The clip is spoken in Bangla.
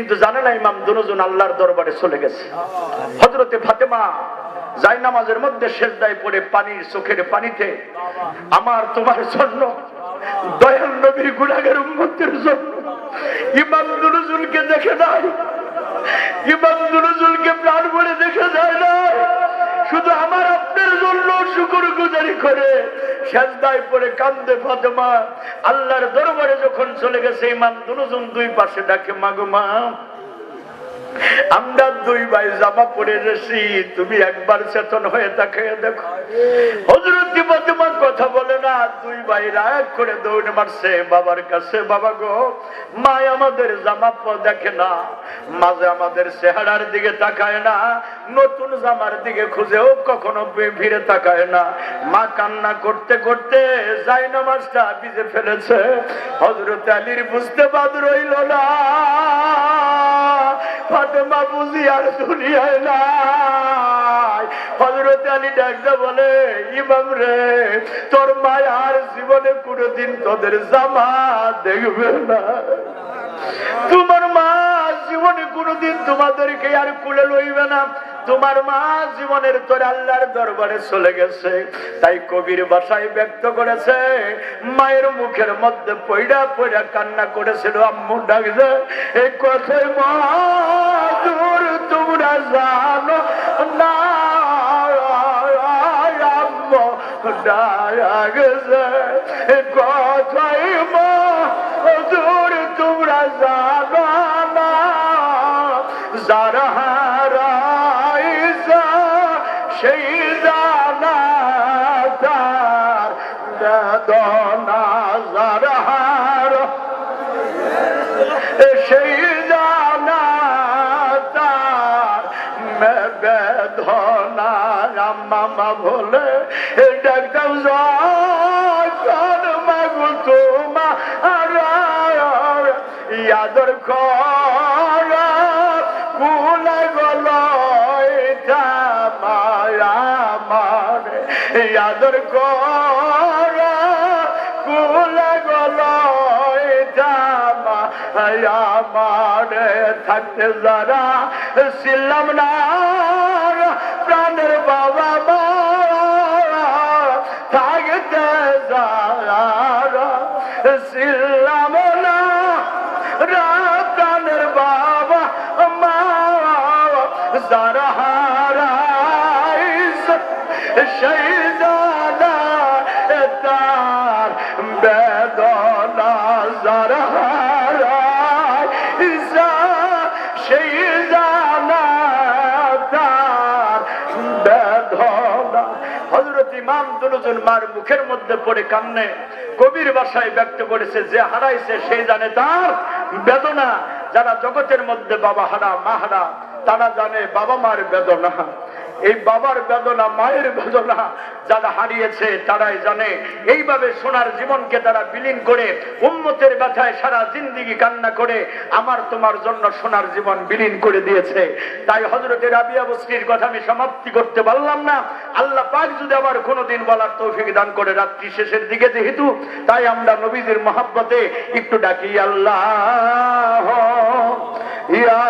কিন্তু জানে না ইমাম দুজন আল্লাহর দরবারে চলে গেছে। হজরতে ফাতেমা যাই নামাজের মধ্যে শেষদায় পড়ে পানির চোখের পানিতে। আমার তোমার জন্য, দয়াল নবীর গুণাগের উন্মতের জন্য। ইমাম দুজনকে দেখে নাই। ইমাম দুজনকে প্রাণ বলে দেখে যায় না শুধু আমার আপনার জন্য শুকুর গুজারি করে। সেজদায় পড়ে কান্দে ফাতেমা। আল্লাহর দরবারে যখন চলে গেছে, ইমাম দুজন দুই পাশে ডাকে, মাগো মা, আমরা দুই ভাই জামা পরে গেছি তুমি একবার চেতন হয়ে তাকিয়ে দেখো। হজরত ফাতেমা কথা বলে না, দুই ভাই রাগ করে দৌড়ে মারছে, বাবার কাছে, বাবা গো মা আমাদের জামা দেখে না। মাঝে আমাদের চেহারার দিকে তাকায় না, নতুন জামার দিকে খুঁজেও কখনো ফিরে তাকায় না। মা কান্না করতে করতে যাই নামাজটা ভিজে ফেলেছে। হজরত আলীর বুঝতে বাদ রইল না। ফাতেমা বুঝি আর দুনিয়ায় নাই। হজরত আলী ডাকতে বলে, ইমাম রে, তোর মায় আর জীবনে কোনোদিন তোদের জামা দেখবে না। তোমার মা জীবনে কোনোদিন তোমাদেরকে আর কুলে লইবে না। তোমার মা জীবনের তোর আল্লাহর দরবারে চলে গেছে। তাই কবির ভাষায় ব্যক্ত করেছে, মায়ের মুখের মধ্যে পয়ডা পয়ডা কান্না করেছিল, আম্মু ডাকছে এই কথাই মা, দূর তোমরা জানো না ডাকছে। যারা হারাইছে সেই জানা তার বেদনা যারা হার। সেই জানা তার বেদনা মামা বলে ডাক্তার তোমার ইয়াদর করা। ইয়াদর করা, কুলে গল এটা মায়া মার থাকতে যারা ছিলাম না, প্রাণের বাবা মা, থাকতে যারা ছিলাম না মার মুখের মধ্যে পড়ে কান্নে কবির ভাষায় ব্যক্ত করেছে যে হারাইছে সেই জানে তার বেদনা। যারা জগতের মধ্যে বাবা হারা, মা হারা, তারা জানে বাবা মার বেদনা। এই বাবার বেদনা, মায়ের বেদনা যারা হারিয়েছে, তারাই জানে। এইভাবে সোনার জীবনকে তারা বিলীন করে উন্মতের ব্যথায় সারা জিন্দিগি কান্না করে, আমার তোমার জন্য সোনার জীবন বিলীন করে দিয়েছে। তাই হজরতের রাবিয়া বস্তির কথা আমি সমাপ্তি করতে পারলাম না। আল্লাহ পাক যদি আবার কোনোদিন বলার তৌফিক দান করে, রাত্রি শেষের দিকে যেহেতু, তাই আমরা নবীদের মহাব্বতে একটু ডাকি, আল্লাহ, ইয়া